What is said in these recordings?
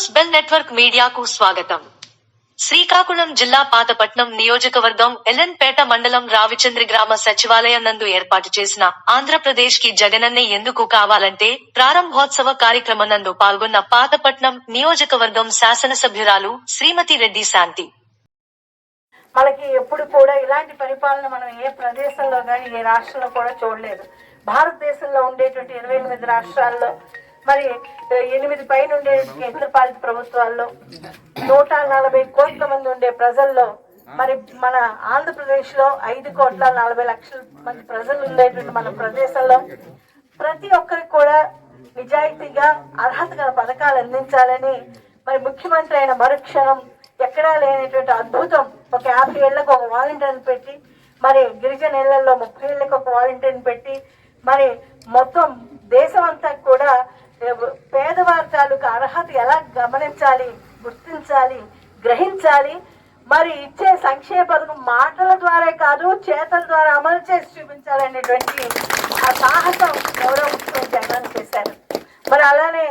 News bell network మీడియాకు స్వాగతం. శ్రీకాకుళం జిల్లా పాతపట్నం నియోజకవర్గం ఎల్లన్పేట మండలం రావిచంద్రి గ్రామ సచివాలయం నందు ఏర్పాటు చేసిన ఆంధ్రప్రదేశ్కి జగనన్నే ఎందుకు కావాలంటే ప్రారంభోత్సవ కార్యక్రమం నందు పాల్గొన్న పాతపట్నం నియోజకవర్గం శాసనసభ్యురాలు శ్రీమతి రెడ్డి శాంతి. మనకి ఎప్పుడు కూడా ఇలాంటి పరిపాలన మనం ఏ ప్రదేశంలో కానీ ఏ రాష్ట్రంలో కూడా చూడలేదు. భారతదేశంలో ఉండేటువంటి ఇరవై ఎనిమిది రాష్ట్రాల్లో మరి ఎనిమిది పైన ఉండే కేంద్రపాలిత ప్రభుత్వాల్లో నూట నలభై కోట్ల మంది ఉండే ప్రజల్లో మరి మన ఆంధ్రప్రదేశ్లో ఐదు కోట్ల నలభై లక్షల మంది ప్రజలు ఉండేటువంటి మన ప్రదేశంలో ప్రతి ఒక్కరికి కూడా నిజాయితీగా అర్హత గల పథకాలు అందించాలని మరి ముఖ్యమంత్రి అయిన మరుక్షణం ఎక్కడా లేనటువంటి అద్భుతం. ఒక యాభై ఏళ్ళకు ఒక వాలంటీర్ని పెట్టి మరి గిరిజన ఇళ్ళలో ముప్పై ఏళ్ళకి ఒక వాలంటీర్ని పెట్టి మరి మొత్తం దేశం అంతా కూడా పేదవారి తాలూకు అర్హత ఎలా గమనించాలి గుర్తించాలి గ్రహించాలి? మరి ఇచ్చే సంక్షేమ పథకం మాటల ద్వారా కాదు చేతల ద్వారా అమలు చేసి చూపించాలనేటువంటి ఆ సాహసం గౌరవ ముఖ్యమంత్రి జగన్ చేశారు. మరి అలానే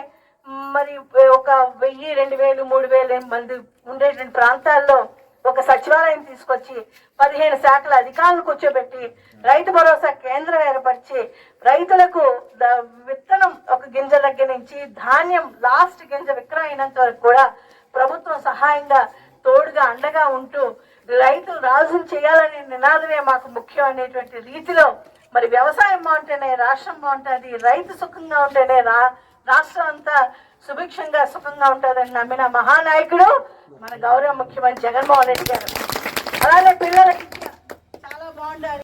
మరి ఒక వెయ్యి రెండు వేలు మూడు వేలు మంది ఉండేటువంటి ప్రాంతాల్లో ఒక సచివాలయం తీసుకొచ్చి పదిహేను శాఖల అధికారులను కూర్చోబెట్టి రైతు భరోసా కేంద్రం ఏర్పరిచి రైతులకు ద- విత్తనం గింజ దగ్గర నుంచి ధాన్యం లాస్ట్ గింజ విక్రయినంత వరకు కూడా ప్రభుత్వం సహాయంగా తోడుగా అండగా ఉంటూ రైతులు రాజును చేయాలనే నినాదమే మాకు ముఖ్యం అనేటువంటి రీతిలో మరి వ్యవసాయం బాగుంటేనే రాష్ట్రం బాగుంటుంది రైతు సుఖంగా ఉంటేనే రా రాష్ట్రం అంతా సుభిక్షంగా సుఖంగా ఉంటుందని నమ్మిన మహానాయకుడు మన గౌరవ ముఖ్యమంత్రి జగన్మోహన్ రెడ్డి గారు. అలానే పిల్లలకి చాలా బాగుండాలి.